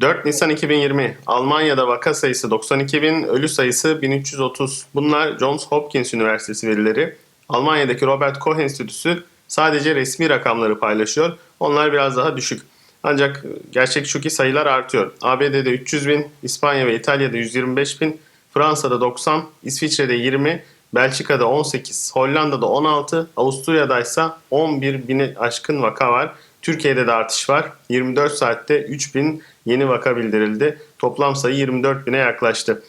4 Nisan 2020 Almanya'da vaka sayısı 92 bin, ölü sayısı 1330. Bunlar Johns Hopkins Üniversitesi verileri. Almanya'daki Robert Koch Enstitüsü sadece resmi rakamları paylaşıyor. Onlar biraz daha düşük. Ancak gerçek şu ki sayılar artıyor. ABD'de 300 bin, İspanya ve İtalya'da 125 bin, Fransa'da 90, İsviçre'de 20, Belçika'da 18, Hollanda'da 16, Avusturya'da ise 11 bini aşkın vaka var. Türkiye'de de artış var. 24 saatte 3 bin yeni vaka bildirildi. Toplam sayı 24 bine yaklaştı.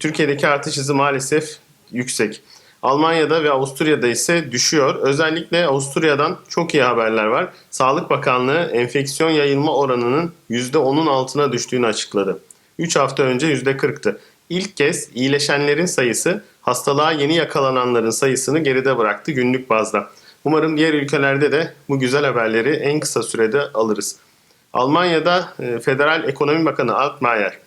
Türkiye'deki artış hızı maalesef yüksek. Almanya'da ve Avusturya'da ise düşüyor. Özellikle Avusturya'dan çok iyi haberler var. Sağlık Bakanlığı enfeksiyon yayılma oranının %10'un altına düştüğünü açıkladı. 3 hafta önce %40'tı. İlk kez iyileşenlerin sayısı hastalığa yeni yakalananların sayısını geride bıraktı günlük bazda. Umarım diğer ülkelerde de bu güzel haberleri en kısa sürede alırız. Almanya'da e, Federal Ekonomi Bakanı Altmaier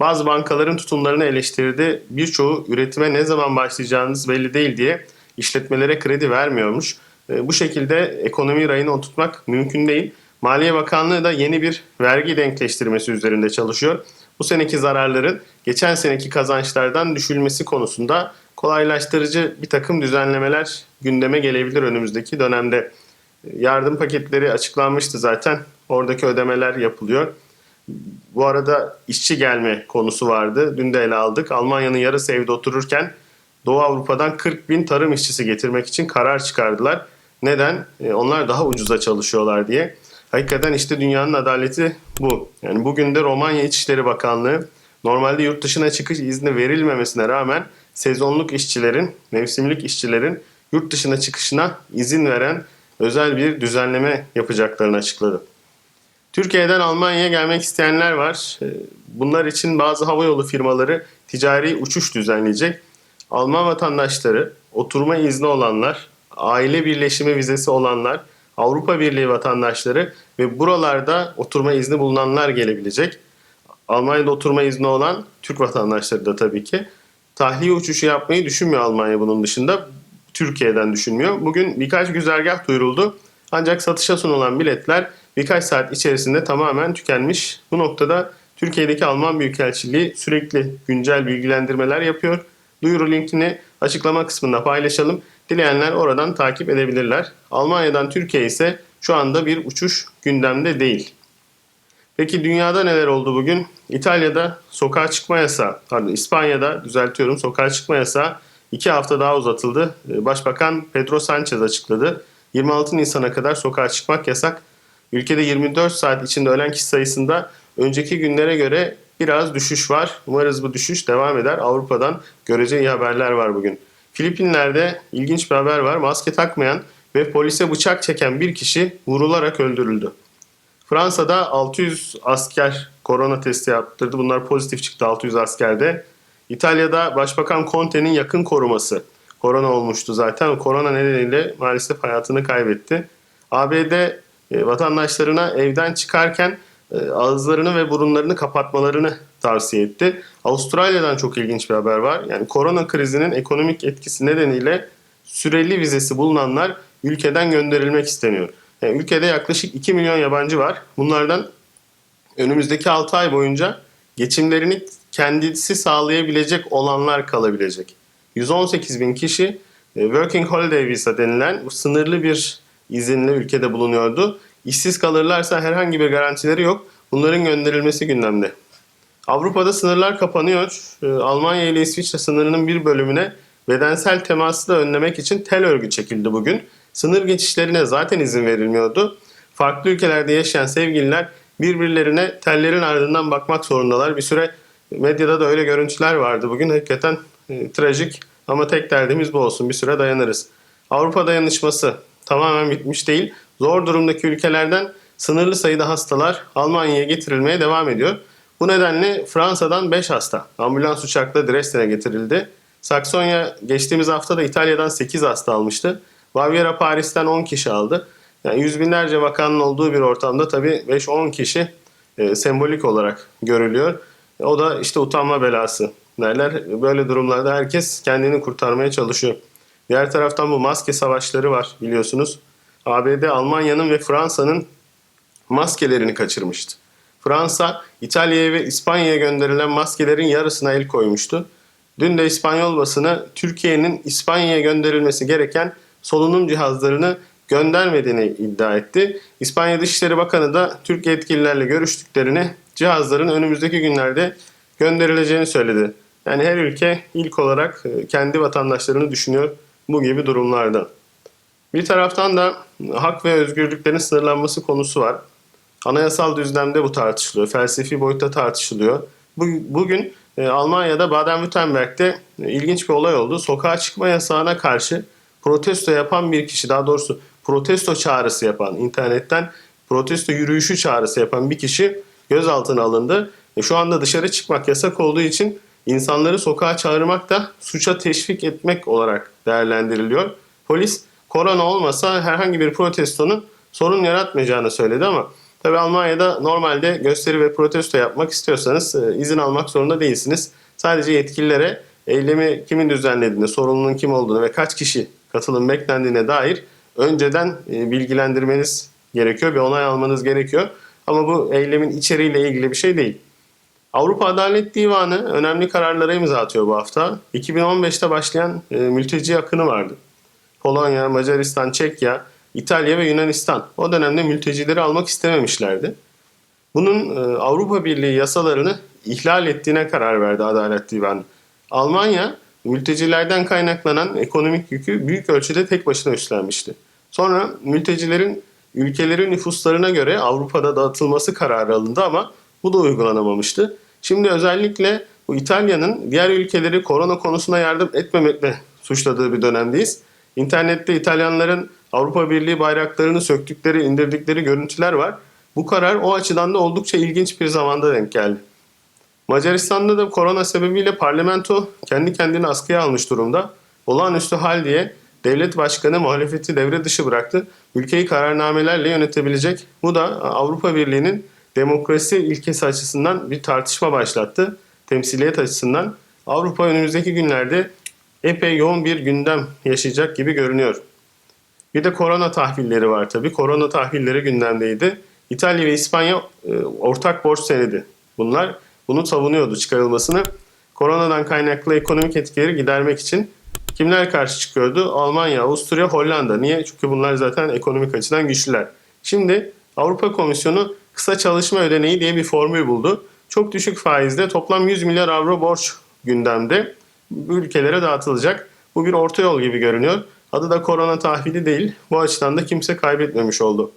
bazı bankaların tutumlarını eleştirdi. Birçoğu üretime ne zaman başlayacağınız belli değil diye işletmelere kredi vermiyormuş. E, Bu şekilde ekonomi rayına oturtmak mümkün değil. Maliye Bakanlığı da yeni bir vergi denkleştirmesi üzerinde çalışıyor. Bu seneki zararların geçen seneki kazançlardan düşülmesi konusunda kolaylaştırıcı bir takım düzenlemeler gündeme gelebilir önümüzdeki dönemde. Yardım paketleri açıklanmıştı zaten. Oradaki ödemeler yapılıyor. Bu arada işçi gelme konusu vardı. Dün de ele aldık. Almanya'nın yarısı evde otururken Doğu Avrupa'dan 40 bin tarım işçisi getirmek için karar çıkardılar. Neden? E, Onlar daha ucuza çalışıyorlar diye. Hakikaten işte dünyanın adaleti bu. Yani bugün de Romanya İçişleri Bakanlığı normalde yurt dışına çıkış izni verilmemesine rağmen sezonluk işçilerin, mevsimlik işçilerin yurt dışına çıkışına izin veren özel bir düzenleme yapacaklarını açıkladı. Türkiye'den Almanya'ya gelmek isteyenler var. Ee, Bunlar için bazı havayolu firmaları ticari uçuş düzenleyecek. Alman vatandaşları, oturma izni olanlar, aile birleşimi vizesi olanlar, Avrupa Birliği vatandaşları ve buralarda oturma izni bulunanlar gelebilecek. Almanya'da oturma izni olan Türk vatandaşları da tabii ki. Tahliye uçuşu yapmayı düşünmüyor Almanya bunun dışında. Türkiye'den düşünmüyor. Bugün birkaç güzergah duyuruldu. Ancak satışa sunulan biletler birkaç saat içerisinde tamamen tükenmiş. Bu noktada Türkiye'deki Alman Büyükelçiliği sürekli güncel bilgilendirmeler yapıyor. Duyuru linkini açıklama kısmında paylaşalım. Dileyenler oradan takip edebilirler. Almanya'dan Türkiye ise şu anda bir uçuş gündemde değil. Peki dünyada neler oldu bugün? İtalya'da sokağa çıkma yasağı, pardon İspanya'da düzeltiyorum sokağa çıkma yasağı 2 hafta daha uzatıldı. Ee, Başbakan Pedro Sanchez açıkladı. 26 Nisan'a kadar sokağa çıkmak yasak. Ülkede 24 saat içinde ölen kişi sayısında önceki günlere göre biraz düşüş var. Umarız bu düşüş devam eder. Avrupa'dan görece iyi haberler var bugün. Filipinler'de ilginç bir haber var. Maske takmayan ve polise bıçak çeken bir kişi vurularak öldürüldü. Fransa'da 600 asker korona testi yaptırdı. Bunlar pozitif çıktı 600 askerde. İtalya'da Başbakan Conte'nin yakın koruması korona olmuştu zaten. Korona nedeniyle maalesef hayatını kaybetti. ABD e, vatandaşlarına evden çıkarken e, ağızlarını ve burunlarını kapatmalarını tavsiye etti. Avustralya'dan çok ilginç bir haber var. Yani korona krizinin ekonomik etkisi nedeniyle süreli vizesi bulunanlar ülkeden gönderilmek isteniyor. Yani ülkede yaklaşık 2 milyon yabancı var. Bunlardan önümüzdeki 6 ay boyunca geçimlerini kendisi sağlayabilecek olanlar kalabilecek. 118 bin kişi e, Working Holiday Visa denilen sınırlı bir izinle ülkede bulunuyordu. İşsiz kalırlarsa herhangi bir garantileri yok. Bunların gönderilmesi gündemde. Avrupa'da sınırlar kapanıyor. Ee, Almanya ile İsviçre sınırının bir bölümüne bedensel teması da önlemek için tel örgü çekildi bugün. Sınır geçişlerine zaten izin verilmiyordu. Farklı ülkelerde yaşayan sevgililer birbirlerine tellerin ardından bakmak zorundalar. Bir süre medyada da öyle görüntüler vardı. Bugün hakikaten e, trajik ama tek derdimiz bu olsun. Bir süre dayanırız. Avrupa dayanışması tamamen bitmiş değil. Zor durumdaki ülkelerden sınırlı sayıda hastalar Almanya'ya getirilmeye devam ediyor. Bu nedenle Fransa'dan 5 hasta ambulans uçakla Dresden'e getirildi. Saksonya geçtiğimiz hafta da İtalya'dan 8 hasta almıştı. Bavyera Paris'ten 10 kişi aldı. Yani yüz binlerce vakanın olduğu bir ortamda tabii 5-10 kişi e, sembolik olarak görülüyor. O da işte utanma belası derler. Böyle durumlarda herkes kendini kurtarmaya çalışıyor. Diğer taraftan bu maske savaşları var biliyorsunuz. ABD Almanya'nın ve Fransa'nın maskelerini kaçırmıştı. Fransa, İtalya'ya ve İspanya'ya gönderilen maskelerin yarısına el koymuştu. Dün de İspanyol basını Türkiye'nin İspanya'ya gönderilmesi gereken solunum cihazlarını göndermediğini iddia etti. İspanya Dışişleri Bakanı da Türk yetkililerle görüştüklerini cihazların önümüzdeki günlerde gönderileceğini söyledi. Yani her ülke ilk olarak e, kendi vatandaşlarını düşünüyor bu gibi durumlarda. Bir taraftan da hak ve özgürlüklerin sınırlanması konusu var. Anayasal düzlemde bu tartışılıyor, felsefi boyutta tartışılıyor. Bugün e, Almanya'da Baden-Württemberg'de e, ilginç bir olay oldu. Sokağa çıkma yasağına karşı protesto yapan bir kişi, daha doğrusu protesto çağrısı yapan, internetten protesto yürüyüşü çağrısı yapan bir kişi gözaltına alındı. E, şu anda dışarı çıkmak yasak olduğu için insanları sokağa çağırmak da suça teşvik etmek olarak değerlendiriliyor. Polis korona olmasa herhangi bir protestonun sorun yaratmayacağını söyledi ama tabi Almanya'da normalde gösteri ve protesto yapmak istiyorsanız e, izin almak zorunda değilsiniz. Sadece yetkililere eylemi kimin düzenlediğini, sorumlunun kim olduğunu ve kaç kişi katılım beklendiğine dair önceden e, bilgilendirmeniz gerekiyor, bir onay almanız gerekiyor. Ama bu eylemin içeriğiyle ilgili bir şey değil. Avrupa Adalet Divanı önemli kararlara imza atıyor bu hafta. 2015'te başlayan e, mülteci akını vardı. Polonya, Macaristan, Çekya, İtalya ve Yunanistan o dönemde mültecileri almak istememişlerdi. Bunun e, Avrupa Birliği yasalarını ihlal ettiğine karar verdi Adalet Divanı. Almanya mültecilerden kaynaklanan ekonomik yükü büyük ölçüde tek başına üstlenmişti. Sonra mültecilerin ülkeleri nüfuslarına göre Avrupa'da dağıtılması kararı alındı ama bu da uygulanamamıştı. Şimdi özellikle bu İtalya'nın diğer ülkeleri korona konusunda yardım etmemekle suçladığı bir dönemdeyiz. İnternette İtalyanların Avrupa Birliği bayraklarını söktükleri, indirdikleri görüntüler var. Bu karar o açıdan da oldukça ilginç bir zamanda denk geldi. Macaristan'da da korona sebebiyle parlamento kendi kendini askıya almış durumda. Olağanüstü hal diye devlet başkanı muhalefeti devre dışı bıraktı. Ülkeyi kararnamelerle yönetebilecek. Bu da Avrupa Birliği'nin demokrasi ilkesi açısından bir tartışma başlattı. Temsiliyet açısından Avrupa önümüzdeki günlerde epey yoğun bir gündem yaşayacak gibi görünüyor. Bir de korona tahvilleri var tabii. Korona tahvilleri gündemdeydi. İtalya ve İspanya e, ortak borç senedi. Bunlar bunu savunuyordu çıkarılmasını. Koronadan kaynaklı ekonomik etkileri gidermek için kimler karşı çıkıyordu? Almanya, Avusturya, Hollanda. Niye? Çünkü bunlar zaten ekonomik açıdan güçlüler. Şimdi Avrupa Komisyonu kısa çalışma ödeneği diye bir formül buldu. Çok düşük faizde toplam 100 milyar avro borç gündemde ülkelere dağıtılacak. Bu bir orta yol gibi görünüyor. Adı da korona tahvili değil. Bu açıdan da kimse kaybetmemiş oldu.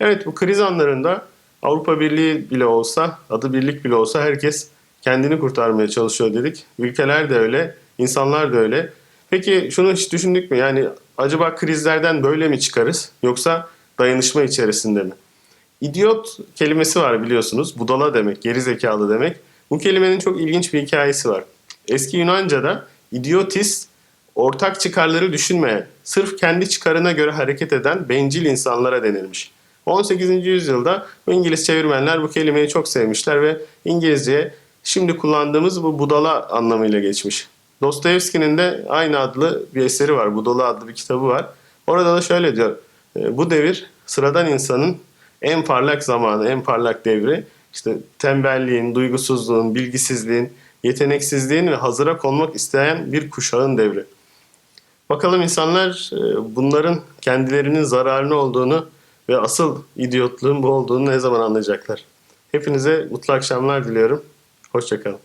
Evet bu kriz anlarında Avrupa Birliği bile olsa, adı birlik bile olsa herkes kendini kurtarmaya çalışıyor dedik. Ülkeler de öyle, insanlar da öyle. Peki şunu hiç düşündük mü? Yani acaba krizlerden böyle mi çıkarız yoksa dayanışma içerisinde mi? İdiot kelimesi var biliyorsunuz. Budala demek, geri zekalı demek. Bu kelimenin çok ilginç bir hikayesi var. Eski Yunanca'da idiotis ortak çıkarları düşünmeyen, sırf kendi çıkarına göre hareket eden bencil insanlara denilmiş. 18. yüzyılda İngiliz çevirmenler bu kelimeyi çok sevmişler ve İngilizceye şimdi kullandığımız bu budala anlamıyla geçmiş. Dostoyevski'nin de aynı adlı bir eseri var. Budala adlı bir kitabı var. Orada da şöyle diyor. "E, Bu devir sıradan insanın en parlak zamanı, en parlak devri. İşte tembelliğin, duygusuzluğun, bilgisizliğin, yeteneksizliğin ve hazıra konmak isteyen bir kuşağın devri. Bakalım insanlar e, bunların kendilerinin zararını olduğunu ve asıl idiotluğun bu olduğunu ne zaman anlayacaklar? Hepinize mutlu akşamlar diliyorum. Hoşçakalın.